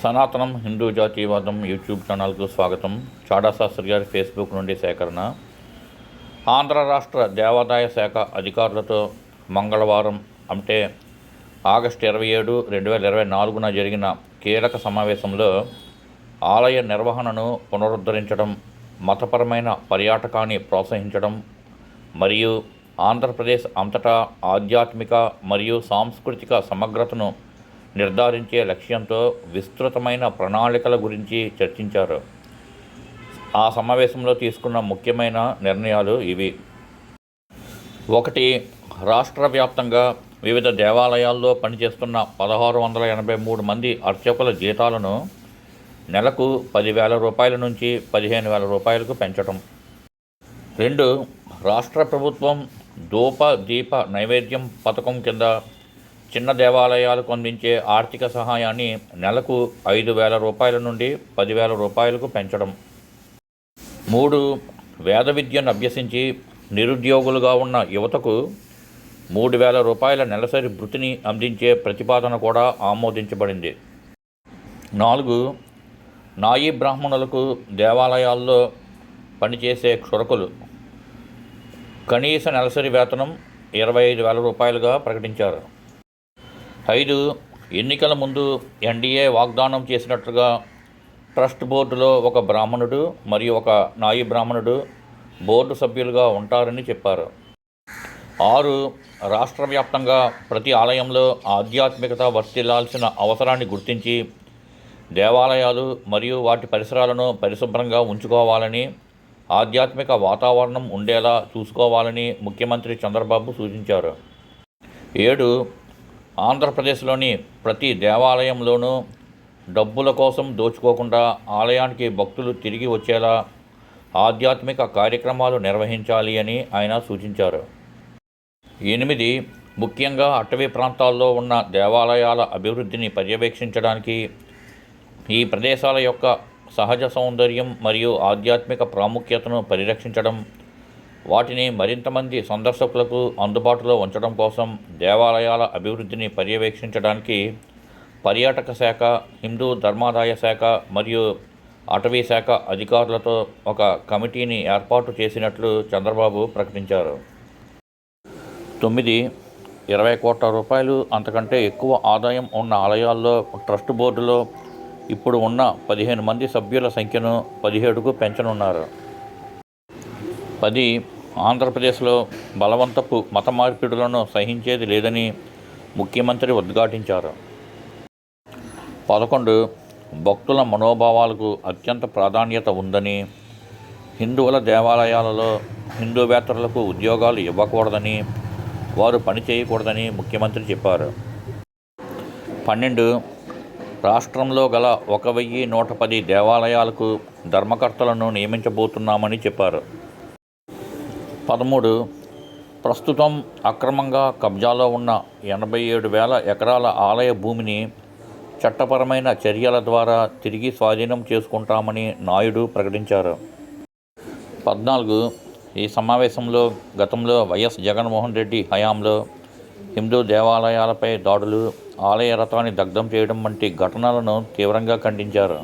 సనాతనం హిందూ జాతీయవాదం యూట్యూబ్ ఛానల్కు స్వాగతం. చాడా శాస్త్రి గారి ఫేస్బుక్ నుండి సేకరణ. ఆంధ్ర రాష్ట్ర దేవాదాయ శాఖ అధికారులతో మంగళవారం అంటే ఆగస్టు ఇరవై ఏడు రెండు వేల ఇరవై నాలుగున జరిగిన కీలక సమావేశంలో ఆలయ నిర్వహణను పునరుద్ధరించడం మతపరమైన పర్యాటకాన్ని ప్రోత్సహించడం మరియు ఆంధ్రప్రదేశ్ అంతటా ఆధ్యాత్మిక మరియు సాంస్కృతిక సమగ్రతను నిర్ధారించే లక్ష్యంతో విస్తృతమైన ప్రణాళికల గురించి చర్చించారు. ఆ సమావేశంలో తీసుకున్న ముఖ్యమైన నిర్ణయాలు ఇవి. ఒకటి రాష్ట్ర వ్యాప్తంగా వివిధ దేవాలయాల్లో పనిచేస్తున్న పదహారు వందల ఎనభై మూడు మంది అర్చకుల జీతాలను నెలకు పదివేల రూపాయల నుంచి పదిహేను వేల రూపాయలకు పెంచడం రెండు రాష్ట్ర ప్రభుత్వం ధూప దీప నైవేద్యం పథకం కింద చిన్న దేవాలయాలకు అందించే ఆర్థిక సహాయాన్ని నెలకు ఐదు వేల రూపాయల నుండి పదివేల రూపాయలకు పెంచడం. మూడు వేద విద్యను అభ్యసించి నిరుద్యోగులుగా ఉన్న యువతకు మూడు వేల రూపాయల నెలసరి భృతిని అందించే ప్రతిపాదన కూడా ఆమోదించబడింది. నాలుగు నాయీ బ్రాహ్మణులకు దేవాలయాల్లో పనిచేసే క్షురకులు కనీస నెలసరి వేతనం ఇరవై ఐదు వేల రూపాయలుగా ప్రకటించారు. ఐదు ఎన్నికల ముందు ఎన్డీఏ వాగ్దానం చేసినట్లుగా ట్రస్ట్ బోర్డులో ఒక బ్రాహ్మణుడు మరియు ఒక నాయి బ్రాహ్మణుడు బోర్డు సభ్యులుగా ఉంటారని చెప్పారు. ఆరు రాష్ట్ర వ్యాప్తంగా ప్రతి ఆలయంలో ఆధ్యాత్మికత వర్తిల్లాల్సిన అవసరాన్ని గుర్తించి దేవాలయాలు మరియు వాటి పరిసరాలను పరిశుభ్రంగా ఉంచుకోవాలని ఆధ్యాత్మిక వాతావరణం ఉండేలా చూసుకోవాలని ముఖ్యమంత్రి చంద్రబాబు సూచించారు. ఏడు ఆంధ్రప్రదేశ్లోని ప్రతి దేవాలయంలోనూ డబ్బుల కోసం దోచుకోకుండా ఆలయానికి భక్తులు తిరిగి వచ్చేలా ఆధ్యాత్మిక కార్యక్రమాలు నిర్వహించాలి అని ఆయన సూచించారు. ఎనిమిది ముఖ్యంగా అటవీ ప్రాంతాల్లో ఉన్న దేవాలయాల అభివృద్ధిని పర్యవేక్షించడానికి ఈ ప్రదేశాల యొక్క సహజ సౌందర్యం మరియు ఆధ్యాత్మిక ప్రాముఖ్యతను పరిరక్షించడం వాటిని మరింతమంది సందర్శకులకు అందుబాటులో ఉంచడం కోసం దేవాలయాల అభివృద్ధిని పర్యవేక్షించడానికి పర్యాటక శాఖ హిందూ ధర్మాదాయ శాఖ మరియు అటవీ శాఖ అధికారులతో ఒక కమిటీని ఏర్పాటు చేసినట్లు చంద్రబాబు ప్రకటించారు. తొమ్మిది ఇరవై కోట్ల రూపాయలు అంతకంటే ఎక్కువ ఆదాయం ఉన్న ఆలయాల్లో ట్రస్ట్ బోర్డులో ఇప్పుడు ఉన్న పదిహేను మంది సభ్యుల సంఖ్యను పదిహేడుకు పెంచనున్నారు. పది ఆంధ్రప్రదేశ్లో బలవంతపు మత మార్పిడులను సహించేది లేదని ముఖ్యమంత్రి ఉద్ఘాటించారు. పదకొండు భక్తుల మనోభావాలకు అత్యంత ప్రాధాన్యత ఉందని హిందువుల దేవాలయాలలో హిందూవేత్తలకు ఉద్యోగాలు ఇవ్వకూడదని వారు పని చేయకూడదని ముఖ్యమంత్రి చెప్పారు. పన్నెండు రాష్ట్రంలో గల ఒక వెయ్యి నూట పది దేవాలయాలకు ధర్మకర్తలను నియమించబోతున్నామని చెప్పారు. పదమూడు ప్రస్తుతం అక్రమంగా కబ్జాలో ఉన్న ఎనభై ఏడు వేల ఎకరాల ఆలయ భూమిని చట్టపరమైన చర్యల ద్వారా తిరిగి స్వాధీనం చేసుకుంటామని నాయుడు ప్రకటించారు. పద్నాలుగు ఈ సమావేశంలో గతంలో వైఎస్ జగన్మోహన్ రెడ్డి హయాంలో హిందూ దేవాలయాలపై దాడులు ఆలయ రథాన్ని దగ్ధం చేయడం వంటి ఘటనలను తీవ్రంగా ఖండించారు.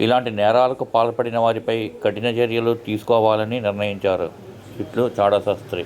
ఇలాంటి నేరాలకు పాల్పడిన వారిపై కఠిన చర్యలు తీసుకోవాలని నిర్ణయించారు. ఇట్లు చాడశాస్త్రి.